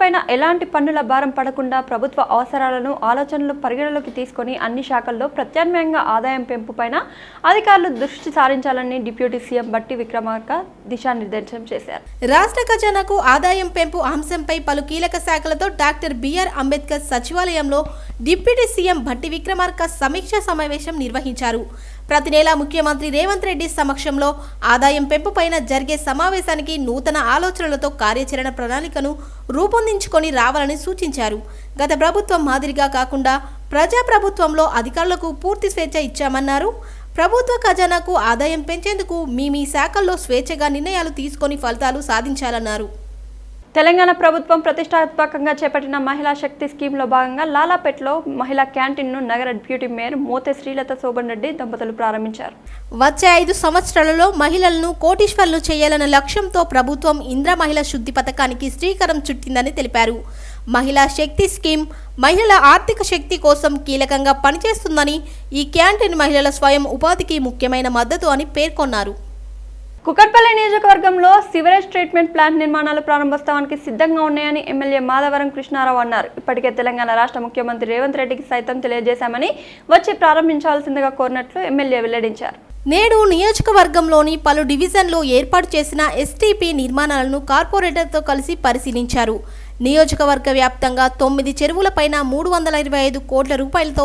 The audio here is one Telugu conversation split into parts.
పైన ఎలాంటి పన్నుల భారం పడకుండా ప్రభుత్వ అవసరాలను ఆలోచనలు పరిగణలోకి తీసుకొని అన్ని శాఖల్లో ప్రత్యామ్నాయంగా ఆదాయం పెంపు పైన అధికారులు దృష్టి సారించాలని డిప్యూటీ సీఎం బట్టి విక్రమార్క దిశానిర్దేశం చేశారు. రాష్ట్ర ఖజానాకు ఆదాయం పెంపు అంశంపై పలు కీలక శాఖలతో డాక్టర్ బిఆర్ అంబేద్కర్ సచివాలయంలో డిప్యూటీ సీఎం భట్టి విక్రమార్క సమీక్షా సమావేశం నిర్వహించారు. ప్రతి నెల ముఖ్యమంత్రి రేవంత్ రెడ్డి సమక్షంలో ఆదాయం పెంపుపైన జరిగే సమావేశానికి నూతన ఆలోచనలతో కార్యాచరణ ప్రణాళికను రూపొందించుకొని రావాలని సూచించారు. గత ప్రభుత్వం మాదిరిగా కాకుండా ప్రజాప్రభుత్వంలో అధికారులకు పూర్తి స్వేచ్ఛ ఇచ్చామన్నారు. ప్రభుత్వ ఖజానాకు ఆదాయం పెంచేందుకు మీ మీ శాఖల్లో స్వేచ్ఛగా నిర్ణయాలు తీసుకొని ఫలితాలు సాధించాలన్నారు. తెలంగాణ ప్రభుత్వం ప్రతిష్టాత్మకంగా చేపట్టిన మహిళా శక్తి స్కీమ్లో భాగంగా లాలాపేట్లో మహిళా క్యాంటీన్ను నగర డిప్యూటీ మేయర్ మోతే శ్రీలత శోభన్ రెడ్డి దంపతులు ప్రారంభించారు. వచ్చే ఐదు సంవత్సరాలలో మహిళలను కోటీశ్వర్లు చేయాలన్న లక్ష్యంతో ప్రభుత్వం ఇంద్ర మహిళ శుద్ధి పథకానికి శ్రీకారం చుట్టిందని తెలిపారు. మహిళా శక్తి స్కీమ్ మహిళల ఆర్థిక శక్తి కోసం కీలకంగా పనిచేస్తుందని ఈ క్యాంటీన్ మహిళల స్వయం ఉపాధికి ముఖ్యమైన మద్దతు అని పేర్కొన్నారు. కుకట్పల్లి నియోజకవర్గంలో సివరేజ్ ట్రీట్మెంట్ ప్లాంట్ నిర్మాణాలు ప్రారంభోత్సవానికి సిద్ధంగా ఉన్నాయని ఎమ్మెల్యే మాధవరం కృష్ణారావు అన్నారు. ఇప్పటికే తెలంగాణ రాష్ట్ర ముఖ్యమంత్రి రేవంత్ రెడ్డికి సైతం తెలియజేశామని వచ్చి ప్రారంభించాల్సిందిగా కోరినట్లు ఎమ్మెల్యే వెల్లడించారు. నేడు నియోజకవర్గంలోని పలు డివిజన్లో ఏర్పాటు చేసిన ఎస్టీపీ నిర్మాణాలను కార్పొరేటర్తో కలిసి పరిశీలించారు. నియోజకవర్గ వ్యాప్తంగా తొమ్మిది చెరువులపైన మూడు వందల ఇరవై ఐదు కోట్ల రూపాయలతో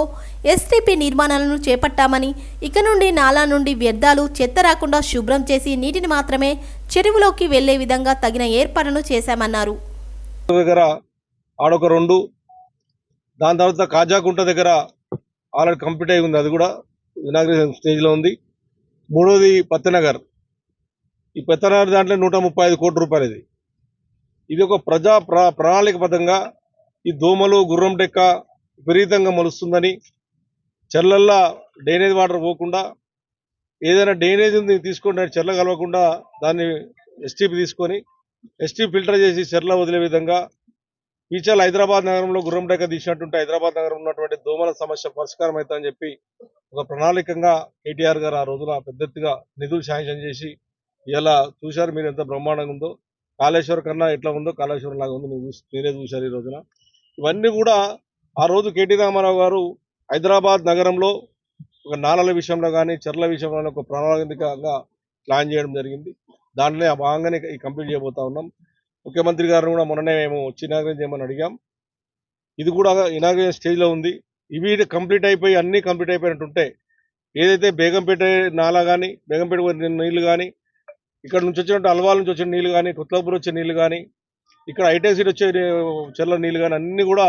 ఎస్టీపీ నిర్మాణాలను చేపట్టామని ఇక నుండి నాలా నుండి వ్యర్థాలు చెత్త రాకుండా శుభ్రం చేసి నీటిని మాత్రమే చెరువులోకి వెళ్ళే విధంగా తగిన ఏర్పాట్లను చేశామన్నారు. దగ్గర ఆడొక రెండు దాని తర్వాత కాజాకుంట దగ్గర ఆల్రెడీ కంప్లీట్ అయి ఉంది అది కూడా ఇనాగ్రేషన్ స్టేజ్లో ఉంది. మూడోది పత్తనగర్. ఈ పెత్తనగర్ దాంట్లో నూట ముప్పై ఐదు కోట్ల రూపాయలు ఇది ఇది ఒక ప్రజా ప్ర ప్రణాళికబద్ధంగా ఈ దోమలు గుర్రం డెక్క విపరీతంగా మొలుస్తుందని చెర్లల్లో డ్రైనేజ్ వాటర్ పోకుండా ఏదైనా డ్రైనేజ్ ఉంది తీసుకుంటే చెర్ల కలవకుండా దాన్ని ఎస్టీపీ తీసుకొని ఎస్టీ ఫిల్టర్ చేసి చెర్ల వదిలే విధంగా ఈచల్ హైదరాబాద్ నగరంలో గుర్రం డెక్క తీసినటువంటి హైదరాబాద్ నగరం ఉన్నటువంటి దోమల సమస్య పరిష్కారం అవుతుందని చెప్పి ఒక ప్రణాళికంగా కేటీఆర్ గారు ఆ రోజున పెద్ద ఎత్తుగా నిధులు శాంక్షన్ చేసి ఇలా చూశారు మీరు ఎంత బ్రహ్మాండంగా ఉందో. కాళేశ్వరం కన్నా ఎట్లా ఉందో కాళేశ్వరం లాగా ఉంది. నువ్వు మీరే చూశారు ఈ రోజున. ఇవన్నీ కూడా ఆ రోజు కేటీ రామారావు గారు హైదరాబాద్ నగరంలో ఒక నాలల విషయంలో కానీ చెర్ల విషయంలో ఒక ప్రణాళికంగా ప్లాన్ చేయడం జరిగింది. దాంట్లో ఆ భాగంగానే ఈ కంప్లీట్ చేయబోతా ఉన్నాం. ముఖ్యమంత్రి గారిని కూడా మొన్ననే మేము వచ్చి ఇనాగ్రేట్ చేయమని అడిగాం. ఇది కూడా ఇనాగ్రేషన్ స్టేజ్లో ఉంది. ఇవి కంప్లీట్ అయిపోయి అన్నీ కంప్లీట్ అయిపోయినట్టుంటే ఏదైతే బేగంపేట నాలా కానీ బేగంపేట పోయిన నీళ్ళు కానీ ఇక్కడ నుంచి వచ్చినట్టు అల్వాల నుంచి వచ్చిన నీళ్ళు కానీ కొత్తపూర్ వచ్చే నీళ్ళు కానీ ఇక్కడ హైటెక్ సిటీ వచ్చే చెర్ల నీళ్ళు కానీ అన్నీ కూడా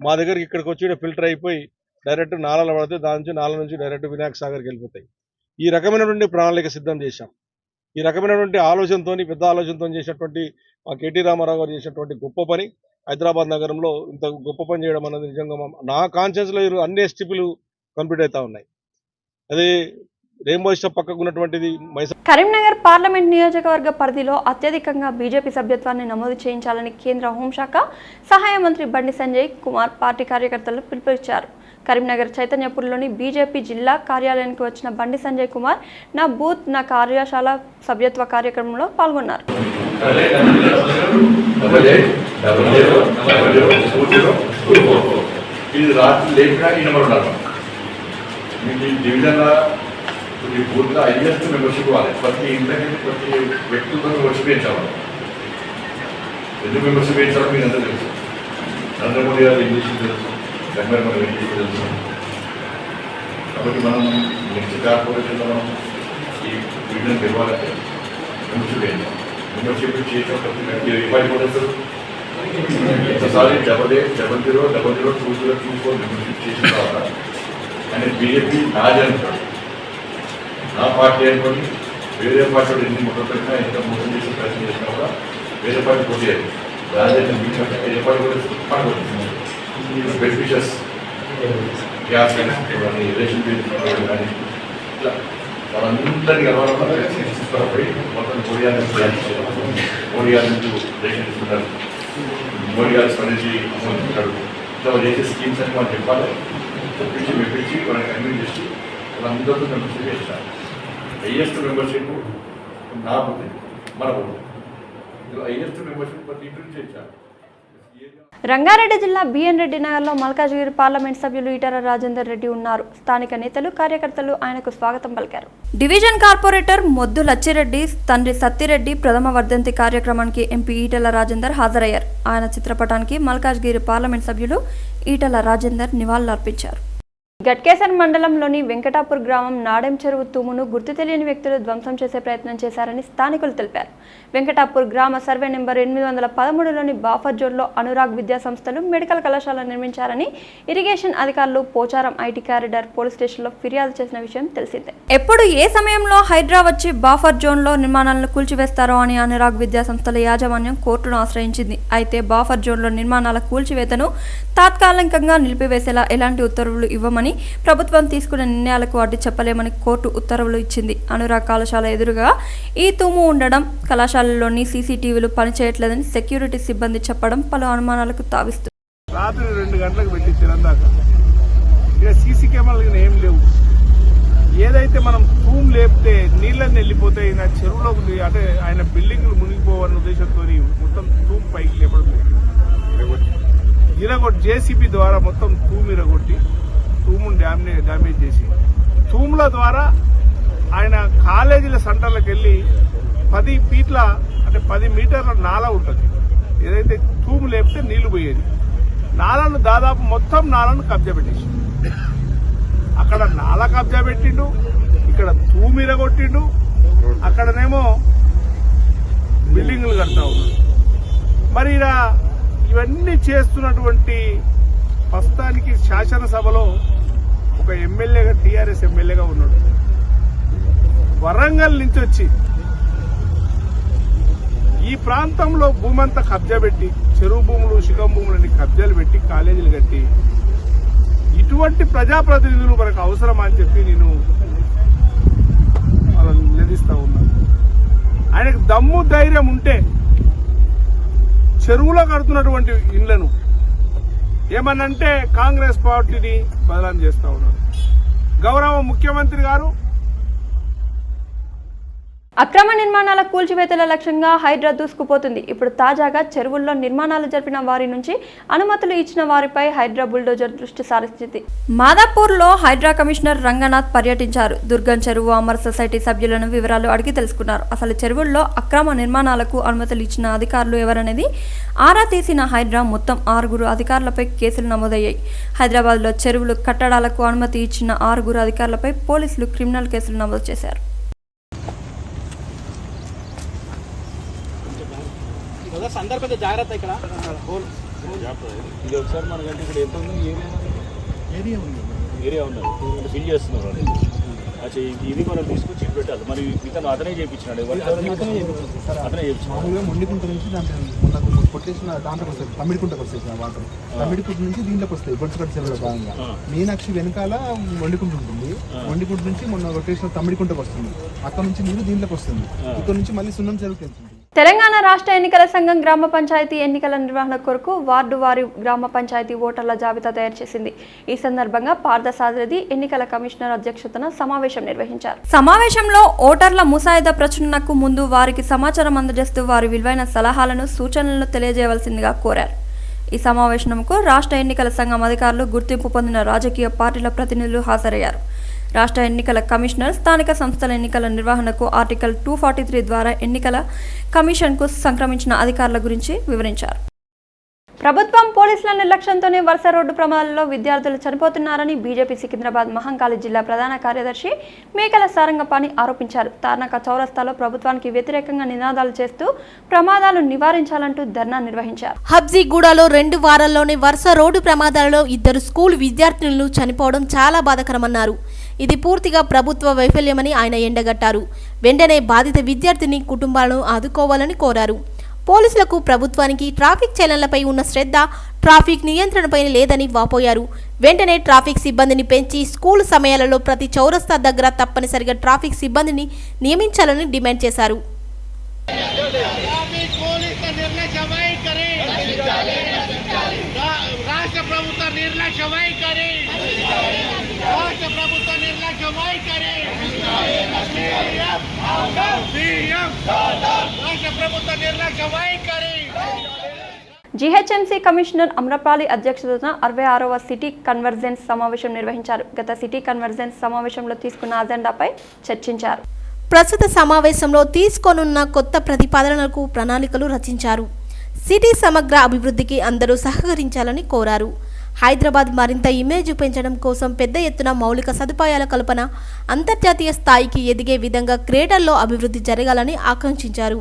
మా దగ్గరికి ఇక్కడికి వచ్చి ఫిల్టర్ అయిపోయి డైరెక్ట్ నాళాలు పడితే దాని నుంచి నాల నుంచి డైరెక్ట్ వినాయక సాగర్కి వెళ్ళిపోతాయి. ఈ రకమైనటువంటి ప్రణాళిక సిద్ధం చేశాం. ఈ రకమైనటువంటి ఆలోచనతో పెద్ద ఆలోచనతో చేసినటువంటి మా కేటీ రామారావు గారు చేసినటువంటి గొప్ప పని హైదరాబాద్ నగరంలో ఇంత గొప్ప పని చేయడం అన్నది నిజంగా నా కాన్షియస్లో అన్ని ఎస్టీపీలు కంప్లీట్ అవుతా ఉన్నాయి. అది రెయిన్బో స్టాప్ పక్కకు ఉన్నటువంటిది మైసూర్ కరీంనగర్ పార్లమెంట్ నియోజకవర్గ పరిధిలో అత్యధికంగా బీజేపీ సభ్యత్వాన్ని నమోదు చేయించాలని కేంద్ర హోంశాఖ సహాయ మంత్రి బండి సంజయ్ కుమార్ పార్టీ కార్యకర్తలు పిలుపునిచ్చారు. కరీంనగర్ చైతన్యపూర్లోని బీజేపీ జిల్లా కార్యాలయానికి వచ్చిన బండి సంజయ్ కుమార్ నా బూత్ నా కార్యశాల సభ్యత్వ కార్యక్రమంలో పాల్గొన్నారు. ఇది రాత్రి ఈ బోర్డులో ఉండాలి హైయెస్ట్ మెంబర్షిప్ ఇవ్వాలి. ప్రతి ఇంటికి ప్రతి వ్యక్తులతో మెంబర్షిప్ వేయించాలి ఎందుకు మెంబర్షిప్ వేయించాలో మీరు అంతా తెలుసు. నరేంద్ర మోడీ గారు ఇంగ్లీష్ తెలుసు జగన్ మనం ఇంగ్లీష్ తెలుసు. కాబట్టి మనం నెక్స్ట్ కార్పొరేషన్లో మనం ఈ డివిజన్ ఇవ్వాలంటే మెంబర్షిప్ వేయించాలి మెంబర్షిప్ చేసిన ప్రతి వ్యక్తి ఇవ్వాలి కూడా ఒకసారి double eight double zero double zero two zero two four membership చేసిన తర్వాత ఆయన బీజేపీ నాజీ అంటాడు నా పార్టీ అనుకోని వేరే పార్టీ ఎన్ని మొదలు పెట్టినా ఎంత మోసం చేసి ప్రయత్నం చేసినా కూడా వేరే పార్టీ పోటీ అయ్యేది రాజకీయ బీజేపీ వేరే పార్టీ కూడా పడుతుంది బెనిఫిషియస్ గ్యాస్ కానీ రేషన్ బిల్ కానీ ఇట్లా వాళ్ళందరినీ కలవాలన్నా తీసుకురాబోయి మొత్తం మోడీ గారిని తయారు నుంచి రేషన్ తీసుకుంటారు మోడీ గారి స్పందించి అమ్ముకుంటాడు ఇట్లా వాళ్ళు చేసే స్కీమ్స్ అని మనం చెప్పాలి. తెప్పించి మెప్పించి వాళ్ళని కన్విన్స్ చేసి వాళ్ళందరితో మెంబర్షిప్ చేస్తారు. హైయెస్ట్ మెంబర్షిప్ నా బుద్ధి మన బుద్ధి హైయెస్ట్ మెంబర్షిప్ ప్రతి ఇంటి నుంచి ఇచ్చారు రంగారెడ్డి జిల్లా బిఎన్ రెడ్డి నగర్లో మల్కాజ్గిరి పార్లమెంట్ సభ్యులు ఈటల రాజేందర్ రెడ్డి ఉన్నారు. స్థానిక నేతలు కార్యకర్తలు ఆయనకు స్వాగతం పలికారు. డివిజన్ కార్పొరేటర్ మొద్దు లచ్చిరెడ్డి తండ్రి సత్తిరెడ్డి ప్రథమ వర్ధంతి కార్యక్రమానికి ఎంపీ ఈటల రాజేందర్ హాజరయ్యారు. ఆయన చిత్రపటానికి మల్కాజ్గిరి పార్లమెంట్ సభ్యులు ఈటల రాజేందర్ నివాళులర్పించారు. గట్కేసర్ మండలంలోని వెంకటాపూర్ గ్రామం నాడెం చెరువు తూమును గుర్తు తెలియని వ్యక్తులు ధ్వంసం చేసే ప్రయత్నం చేశారని స్థానికులు తెలిపారు. వెంకటాపూర్ గ్రామ సర్వే నెంబర్ ఎనిమిది వందల పదమూడులోని బాఫర్ జోన్లో అనురాగ్ విద్యా సంస్థలు మెడికల్ కళాశాల నిర్మించారని ఇరిగేషన్ అధికారులు పోచారం ఐటీ కారిడార్ పోలీస్ స్టేషన్లో ఫిర్యాదు చేసిన విషయం తెలిసిందే. ఎప్పుడు ఏ సమయంలో హైడ్రా వచ్చి బాఫర్ జోన్లో నిర్మాణాలను కూల్చివేస్తారో అని అనురాగ్ విద్యా సంస్థల యాజమాన్యం కోర్టును ఆశ్రయించింది. అయితే బాఫర్ జోన్లో నిర్మాణాల కూల్చివేతను తాత్కాలికంగా నిలిపివేసేలా ఎలాంటి ఉత్తర్వులు ఇవ్వమని ప్రభుత్వం తీసుకున్న నిర్ణయాలకు అడ్డు చెప్పలేమని కోర్టు ఉత్తర్వులు ఇచ్చింది. అనురాగ్ కళాశాల ఎదురుగా ఈ తూము ఉండడం కళాశాలలోని సీసీటీవీలు పనిచేయట్లేదని సెక్యూరిటీ సిబ్బంది చెప్పడం పలు అనుమానాలకు తావిస్తుంది రాత్రి రెండు గంటలకు పెట్టి తినందాక ఇక సీసీ కెమెరాలు ఏం లేవు. ఏదైతే మనం తూమ్ లేపితే నీళ్ళని వెళ్ళిపోతాయి నా చెరువులోకి ది- అంటే ఆయన బిల్డింగ్లు మునిగిపోవాలన్న ఉద్దేశంతో మొత్తం తూమ్ పైకి లేపడం లేదు. ఇరగొట్టి. జేసీబీ ద్వారా మొత్తం తూమ్ ఇరగొట్టి. తూమును డ్యామే డ్యామేజ్ చేసి. తూముల ద్వారా ఆయన కాలేజీల సెంటర్లకు వెళ్ళి పది ఫీట్ల అంటే పది మీటర్ల నాల ఉంటుంది. ఏదైతే తూము లేపితే నీళ్ళు పోయేది. నాలను దాదాపు మొత్తం నాలను కబ్జా పెట్టేసి అక్కడ నాల కబ్జా పెట్టిండు ఇక్కడ తూమిర కొట్టిండు అక్కడనేమో బిల్డింగ్లు కడతా ఉన్నాడు మరి ఇలా ఇవన్నీ చేస్తున్నటువంటి ప్రస్తుతానికి శాసనసభలో ఒక ఎమ్మెల్యేగా టీఆర్ఎస్ ఎమ్మెల్యేగా ఉన్నాడు. వరంగల్ నుంచి వచ్చి ఈ ప్రాంతంలో భూమి అంతా కబ్జా పెట్టి చెరువు భూములు శిఖం భూములని కబ్జాలు పెట్టి కాలేజీలు కట్టి ఇటువంటి ప్రజాప్రతినిధులు మనకు అవసరమా అని చెప్పి నేను వాళ్ళని నిలదీస్తా ఉన్నాను ఆయనకు దమ్ము ధైర్యం ఉంటే చెరువులో కడుతున్నటువంటి ఇండ్లను ఏమనంటే కాంగ్రెస్ పార్టీని బదనాం చేస్తా ఉన్నారు. గౌరవ ముఖ్యమంత్రి గారు అక్రమ నిర్మాణాల కూల్చివేతల లక్ష్యంగా హైడ్రా దూసుకుపోతుంది ఇప్పుడు తాజాగా చెరువుల్లో నిర్మాణాలు జరిపిన వారి నుంచి అనుమతులు ఇచ్చిన వారిపై హైడ్రా బుల్డోజర్ దృష్టి సారించింది. మాదాపూర్లో హైడ్రా కమిషనర్ రంగనాథ్ పర్యటించారు. దుర్గం చెరువు అమర్ సొసైటీ సభ్యులను వివరాలు అడిగి తెలుసుకున్నారు. అసలు చెరువుల్లో అక్రమ నిర్మాణాలకు అనుమతులు ఇచ్చిన అధికారులు ఎవరనేది ఆరా తీసిన హైడ్రా మొత్తం ఆరుగురు అధికారులపై కేసులు నమోదయ్యాయి. హైదరాబాద్లో చెరువులు కట్టడాలకు అనుమతి ఇచ్చిన ఆరుగురు అధికారులపై పోలీసులు క్రిమినల్ కేసులు నమోదు చేశారు. కదా సందర్భంగా జాగ్రత్త ఇక్కడ. ఇది ఒకసారి మనకంటే ఇప్పుడు ఎంత ఉంది. ఏరియా ఏరియా ఉన్నది ఫిల్ చేస్తున్నారు వాళ్ళు. అచ్చా ఇది- మనం తీసుకొచ్చి పెట్టాలి. మరి ఇతను అతనే చేయించినాడు? అతనే మామూలుగా మొండికుంట నుంచి దాంట్లో మొన్న కొట్టేసిన దాంట్లోకి వస్తాయి. Sir water. తమిడికుంట నుంచి దీంట్లోకి వస్తాయి గొడుచుకట్టు చెరువులో భాగంగా. ఆ. మీనాక్షి వెనకాల మొండికుంట ఉంటుంది. మొండికుంట నుంచి మొన్న కొట్టేసిన తమిడికుంటకు వస్తుంది. అక్కడ నుంచి నీరు దీంట్లోకి వస్తుంది. ఇక్కడ నుంచి మళ్ళీ సున్నం చెరువుకి వెళ్తుంది. తెలంగాణ రాష్ట్ర ఎన్నికల సంఘం గ్రామ పంచాయతీ ఎన్నికల నిర్వహణ కొరకు వార్డు వారి గ్రామ పంచాయతీ ఓటర్ల జాబితా తయారు చేసింది. ఈ సందర్భంగా పార్థసారథి ఎన్నికల కమిషనర్ అధ్యక్షతన సమావేశం నిర్వహించారు. సమావేశంలో ఓటర్ల ముసాయిదా ప్రచురణకు ముందు వారికి సమాచారం అందజేస్తూ వారి విలువైన సలహాలను సూచనలను తెలియజేయవలసిందిగా కోరారు. ఈ సమావేశంకు రాష్ట్ర ఎన్నికల సంఘం అధికారులు గుర్తింపు పొందిన రాజకీయ పార్టీల ప్రతినిధులు హాజరయ్యారు. రాష్ట్ర ఎన్నికల కమిషనర్ స్థానిక సంస్థల ఎన్నికల నిర్వహణకు ఆర్టికల్ టూ ఫార్టీ త్రీ ద్వారా ఎన్నికల కమిషన్కు సంక్రమించిన అధికారుల గురించి వివరించారు. ప్రభుత్వం పోలీసుల నిర్లక్ష్యంతోనే వరుస రోడ్డు ప్రమాదాల్లో విద్యార్థులు చనిపోతున్నారని బీజేపీ సికింద్రాబాద్ మహంకాళి జిల్లా ప్రధాన కార్యదర్శి మేకల సారంగపాణి ఆరోపించారు. తార్నాక చౌరస్తాలో ప్రభుత్వానికి వ్యతిరేకంగా నినాదాలు చేస్తూ ప్రమాదాలు నివారించాలంటూ ధర్నా నిర్వహించారు. హబ్జీగూడలో రెండు వారాల్లోనే వరుస రోడ్డు ప్రమాదాలలో ఇద్దరు స్కూల్ విద్యార్థినులు చనిపోవడం చాలా బాధకరమన్నారు. ఇది పూర్తిగా ప్రభుత్వ వైఫల్యమని ఆయన ఎండగట్టారు. వెంటనే బాధిత విద్యార్థిని కుటుంబాలను ఆదుకోవాలని కోరారు. పోలీసులకు ప్రభుత్వానికి ట్రాఫిక్ చలనలపై ఉన్న శ్రద్ధ ట్రాఫిక్ నియంత్రణపై లేదని వాపోయారు. వెంటనే ట్రాఫిక్ సిబ్బందిని పెంచి స్కూల్ సమయాలలో ప్రతి చౌరస్తా దగ్గర తప్పనిసరిగా ట్రాఫిక్ సిబ్బందిని నియమించాలని డిమాండ్ చేశారు ట్రాఫిక్ పోలీసుల నిర్లక్ష్య వైఖరి రా- రాష్ట్ర ప్రభుత్వ నిర్లక్ష్య వైఖరి రాష్ట్ర ప్రభుత్వ నిర్లక్ష్య వైఖరి సీఎం, సీఎం, రాష్ట్ర ప్రభుత్వ నిర్లక్ష్య వైఖరి జీహెచ్ఎంసీ కమిషనర్ అమ్రపాలి అధ్యక్షతన అరవై ఆరవ సిటీ కన్వర్జెన్స్ సమావేశం నిర్వహించారు. గత సిటీ కన్వర్జెన్స్ సమావేశంలో తీసుకున్న అజెండాపై చర్చించారు. ప్రస్తుత సమావేశంలో తీసుకోనున్న కొత్త ప్రతిపాదనలకు ప్రణాళికలు రచించారు. సిటీ సమగ్ర అభివృద్ధికి అందరూ సహకరించాలని కోరారు. హైదరాబాద్ మరింత ఇమేజ్ పెంచడం కోసం పెద్ద ఎత్తున మౌలిక సదుపాయాల కల్పన అంతర్జాతీయ స్థాయికి ఎదిగే విధంగా క్రీడల్లో అభివృద్ధి జరగాలని ఆకాంక్షించారు.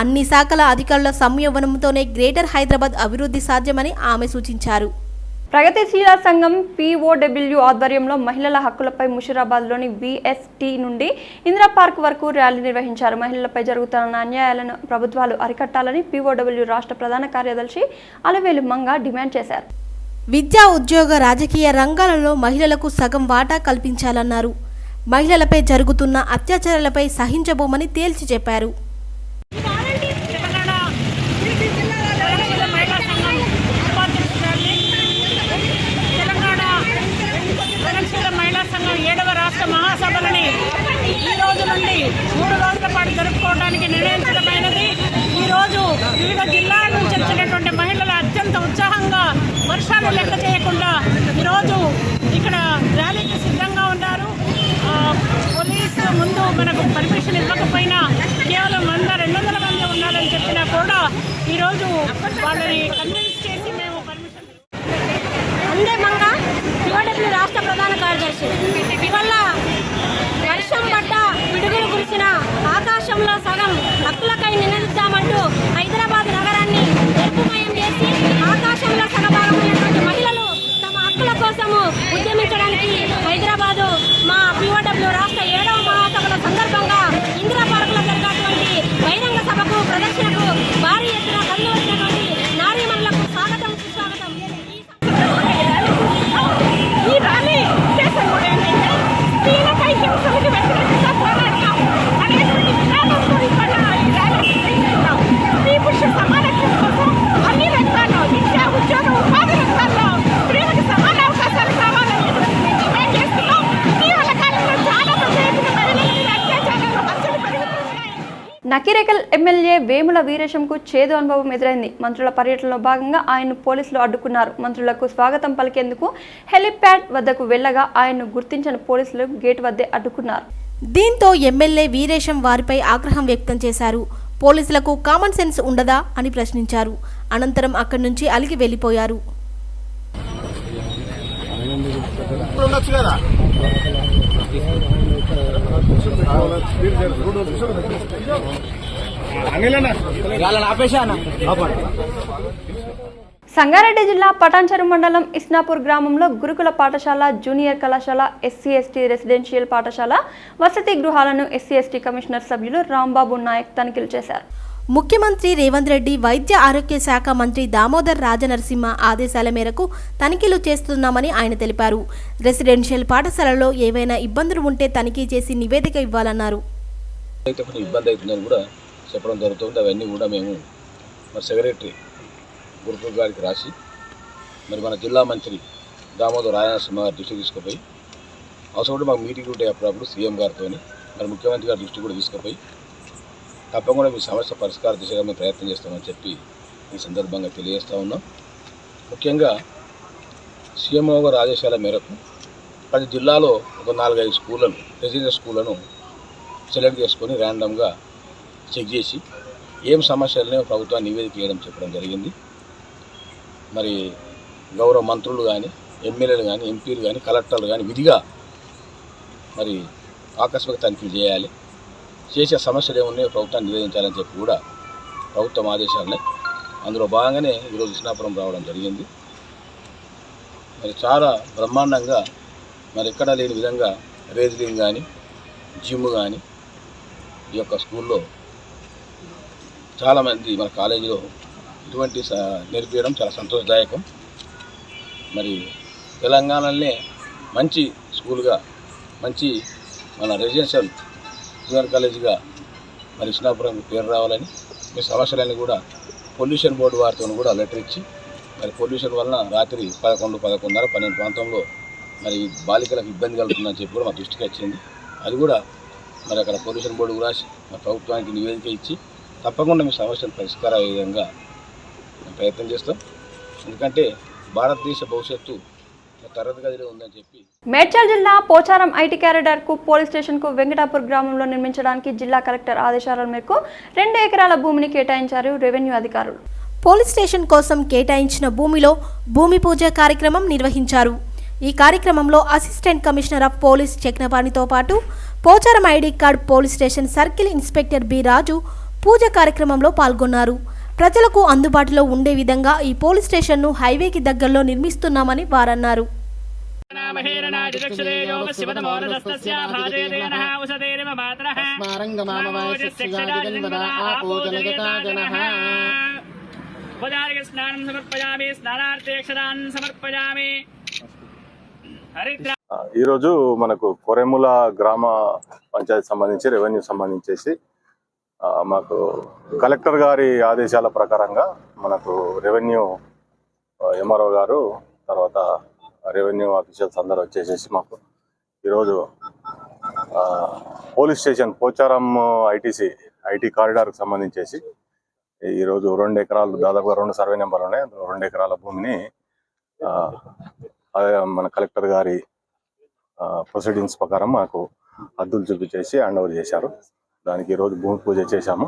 అన్ని శాఖల అధికారుల సంయమనంతోనే గ్రేటర్ హైదరాబాద్ అభివృద్ధి సాధ్యమని ఆమె సూచించారు. ప్రగతిశీల సంఘం పీఓడబ్ల్యూ ఆధ్వర్యంలో మహిళల హక్కులపై ముషిరాబాద్లోని విఎస్టీ నుండి ఇందిరా పార్క్ వరకు ర్యాలీ నిర్వహించారు. మహిళలపై జరుగుతున్న అన్యాయాలను ప్రభుత్వాలు అరికట్టాలని పీఓడబ్ల్యూ రాష్ట్ర ప్రధాన కార్యదర్శి అలవేలు మంగ డిమాండ్ చేశారు. విద్యా ఉద్యోగ రాజకీయ రంగాలలో మహిళలకు సగం వాటా కల్పించాలన్నారు. మహిళలపై జరుగుతున్న అత్యాచారాలపై సహించబోమని తేల్చి చెప్పారు. మహాసభలని ఈ రోజు నుండి మూడు రోజుల పాటు జరుపుకోవడానికి నిర్ణయించడమైనది ఈ రోజు వివిధ జిల్లా నుంచి వచ్చినటువంటి మహిళలు అత్యంత ఉత్సాహంగా వర్షాలు లెక్క చేయకుండా ఈరోజు ఇక్కడ ర్యాలీకి సిద్ధంగా ఉన్నారు. పోలీసు ముందు మనకు పర్మిషన్ ఇవ్వకపోయినా కేవలం వంద రెండు వందల మంది ఉన్నారని చెప్పినా కూడా ఈరోజు వాళ్ళని కన్విన్స్ చేసి మేము పర్మిషన్ అందే మంగా యువడబ్ల్యూ రాష్ట్ర ప్రధాన కార్యదర్శి. ఇవల్ల నకిరేకల్ ఎమ్మెల్యే వేముల వీరేశంకు చేదు అనుభవం ఎదురైంది. మంత్రుల పర్యటనలో భాగంగా ఆయన్ను పోలీసులు అడ్డుకున్నారు. మంత్రులకు స్వాగతం పలికేందుకు హెలిప్యాడ్ వద్దకు వెళ్ళగా ఆయన్ను గుర్తించిన పోలీసులు గేట్ వద్దే అడ్డుకున్నారు. దీంతో ఎమ్మెల్యే వీరేశం వారిపై ఆగ్రహం వ్యక్తం చేశారు. పోలీసులకు కామన్ సెన్స్ ఉండదా అని ప్రశ్నించారు. అనంతరం అక్కడి నుంచి అలిగి వెళ్ళిపోయారు ఉండొచ్చు కదా? సంగారెడ్డి జిల్లా పటాన్చెరు మండలం ఇస్నాపూర్ గ్రామంలో గురుకుల పాఠశాల జూనియర్ కళాశాల ఎస్సీ ఎస్టీ రెసిడెన్షియల్ పాఠశాల వసతి గృహాలను ఎస్సీ ఎస్టీ కమిషనర్ సభ్యులు రాంబాబు నాయక్ తనిఖీలు చేశారు. ముఖ్యమంత్రి రేవంత్ రెడ్డి వైద్య ఆరోగ్య శాఖ మంత్రి దామోదర్ రాజనరసింహ ఆదేశాల మేరకు తనిఖీలు చేస్తున్నామని ఆయన తెలిపారు. రెసిడెన్షియల్ పాఠశాలలో ఏవైనా ఇబ్బందులు ఉంటే తనిఖీ చేసి నివేదిక ఇవ్వాలన్నారు. అయితే ఇబ్బంది అవుతుందని కూడా చెప్పడం జరుగుతుంది. అవన్నీ కూడా మేము మరి సెక్రటరీ గురుకుల్ గారికి రాసి మరి మన జిల్లా మంత్రి దామోదర్ రాజనసింహ గారి దృష్టికి తీసుకుపోయి అవసరం మాకు మీటింగ్ ఉంటాయి అప్పుడప్పుడు సీఎం గారితో మరి ముఖ్యమంత్రి గారి దృష్టి కూడా తీసుకుపోయి తప్పకుండా మీ సమస్య పరిష్కార దిశగా మేము ప్రయత్నం చేస్తామని చెప్పి ఈ సందర్భంగా తెలియజేస్తూ ఉన్నాం. ముఖ్యంగా సీఎంఓ గారి ఆదేశాల మేరకు ప్రతి జిల్లాలో ఒక నాలుగైదు స్కూళ్ళను రెసిడెన్షియల్ స్కూళ్ళను సెలెక్ట్ చేసుకొని ర్యాండమ్గా చెక్ చేసి ఏం సమస్యలనే ప్రభుత్వాన్ని నివేదిక చేయడం చెప్పడం జరిగింది. మరి గౌరవ మంత్రులు కానీ ఎమ్మెల్యేలు కానీ ఎంపీలు కానీ కలెక్టర్లు కానీ విధిగా మరి ఆకస్మిక తనిఖీలు చేయాలి. చేసే సమస్యలు ఏమున్నాయో ప్రభుత్వాన్ని నివేదించాలని చెప్పి కూడా ప్రభుత్వం ఆదేశాలనే అందులో భాగంగానే ఈరోజు ఇస్నాపురం రావడం జరిగింది. మరి చాలా బ్రహ్మాండంగా మరి ఎక్కడా లేని విధంగా రేజ్లింగ్ కానీ జిమ్ కానీ ఈ యొక్క స్కూల్లో చాలామంది మన కాలేజీలో ఇటువంటి నేర్పించడం చాలా సంతోషదాయకం. మరి తెలంగాణలోనే మంచి స్కూల్గా మంచి మన రెసిడెన్షియల్ ఇంజనీర్ కాలేజీగా మరి ఇస్నాపురం పేరు రావాలని మీ సమస్యలన్నీ కూడా పొల్యూషన్ బోర్డు వారితో కూడా లెటర్ ఇచ్చి మరి పొల్యూషన్ వలన రాత్రి పదకొండు పదకొండున్నర పన్నెండు ప్రాంతంలో మరి బాలికలకు ఇబ్బంది కలుగుతుందని చెప్పి కూడా మా దృష్టికి వచ్చింది. అది కూడా మరి అక్కడ పొల్యూషన్ బోర్డు రాసి మా ప్రభుత్వానికి నివేదిక ఇచ్చి తప్పకుండా మీ సమస్యను పరిష్కారం అయ్యే విధంగా మేము ప్రయత్నం చేస్తాం. ఎందుకంటే భారతదేశ భవిష్యత్తు మేడ్చల్ జిల్లా పోచారం ఐటీ క్యారిడార్కు పోలీస్ స్టేషన్కు వెంకటాపూర్ గ్రామంలో నిర్మించడానికి జిల్లా కలెక్టర్ ఆదేశాల మేరకు రెండు ఎకరాల భూమిని కేటాయించారు రెవెన్యూ అధికారులు. పోలీస్ స్టేషన్ కోసం కేటాయించిన భూమిలో భూమి పూజ కార్యక్రమం నిర్వహించారు. ఈ కార్యక్రమంలో అసిస్టెంట్ కమిషనర్ ఆఫ్ పోలీస్ చెక్నపాణితో పాటు Pocharam IT corridor police station circle inspector B Raju పూజ కార్యక్రమంలో పాల్గొన్నారు. ప్రజలకు అందుబాటులో ఉండే విధంగా ఈ పోలీస్ స్టేషన్ను హైవేకి దగ్గరలో నిర్మిస్తున్నామని వారన్నారు. స్నానం సమర్పయామి స్నానార్థేక్షరాన్ సమర్పయామి హరిద్ర ఈరోజు మనకు కొరెముల గ్రామ పంచాయతీ సంబంధించి రెవెన్యూ సంబంధించేసి మాకు కలెక్టర్ గారి ఆదేశాల ప్రకారంగా మనకు రెవెన్యూ ఎంఆర్ఓ గారు తర్వాత రెవెన్యూ ఆఫీసర్స్ అందరూ వచ్చేసేసి మాకు ఈరోజు police station Pocharam ITC IT కారిడార్కు సంబంధించేసి ఈరోజు రెండు ఎకరాలు దాదాపుగా రెండు సర్వే నెంబర్లు ఉన్నాయి. అందులో రెండు ఎకరాల భూమిని మన కలెక్టర్ గారి ప్రొసీడింగ్స్ ప్రకారం మాకు అద్దులు చూపించేసి హ్యాండ్ ఓవర్ చేశారు. దానికి ఈరోజు భూమి పూజ చేశాము.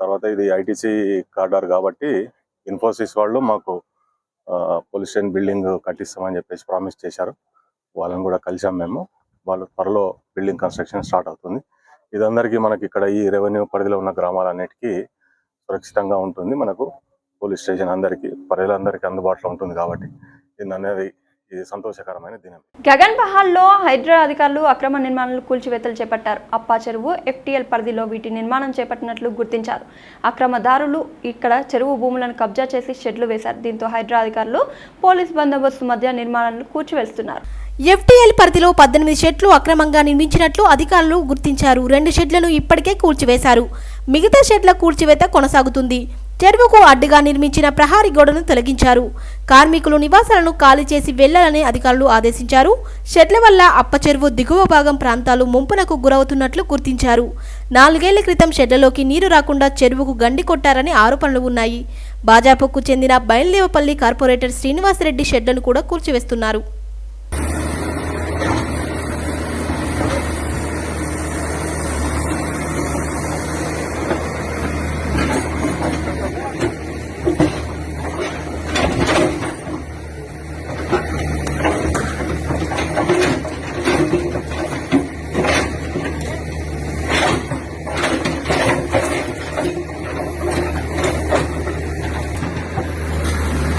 తర్వాత ఇది ఐటీసీ కార్డార్ కాబట్టి ఇన్ఫోసిస్ వాళ్ళు మాకు ఆ, పోలీస్ స్టేషన్ బిల్డింగ్ కట్టిస్తామని చెప్పేసి ప్రామిస్ చేశారు. వాళ్ళని కూడా కలిసాం మేము. వాళ్ళు త్వరలో బిల్డింగ్ కన్స్ట్రక్షన్ స్టార్ట్ అవుతుంది. ఇదందరికీ మనకి ఇక్కడ ఈ రెవెన్యూ పరిధిలో ఉన్న గ్రామాలన్నిటికీ సురక్షితంగా ఉంటుంది. మనకు పోలీస్ స్టేషన్ అందరికీ ప్రజలందరికీ అందుబాటులో ఉంటుంది కాబట్టి. దీన్ని అనేది ఇది సంతోషకరమైన దినం. గగన్ పహాల్లో హైడ్రా అధికారులు అక్రమ నిర్మాణాలు కూల్చివేతలు చేపట్టారు. అప్పా చెరువు ఎఫ్టీఎల్ పరిధిలో వీటి నిర్మాణం చేపట్టినట్లు గుర్తించారు. అక్రమదారులు ఇక్కడ చెరువు భూములను కబ్జా చేసి షెడ్లు వేశారు. దీంతో హైడ్రా అధికారులు పోలీస్ బందోబస్తు మధ్య నిర్మాణాలను కూల్చివేస్తున్నారు. ఎఫ్టీఎల్ పరిధిలో పద్దెనిమిది షెడ్లు అక్రమంగా నిర్మించినట్లు అధికారులు గుర్తించారు. రెండు షెడ్లను ఇప్పటికే కూల్చివేశారు. మిగతా షెడ్ల కూల్చివేత కొనసాగుతుంది. చెరువుకు అడ్డుగా నిర్మించిన ప్రహారీ గోడను తొలగించారు. కార్మికులు నివాసాలను ఖాళీ చేసి వెళ్ళాలని అధికారులు ఆదేశించారు. షెడ్ల వల్ల అప్పచెరువు దిగువ భాగం ప్రాంతాలు ముంపునకు గురవుతున్నట్లు గుర్తించారు. నాలుగేళ్ళ క్రితం షెడ్లలోకి నీరు రాకుండా చెరువుకు గండి కొట్టారని ఆరోపణలు ఉన్నాయి. భాజపాకు చెందిన బయలుదేవపల్లి కార్పొరేటర్ శ్రీనివాసరెడ్డి షెడ్లను కూడా కూల్చివేస్తున్నారు.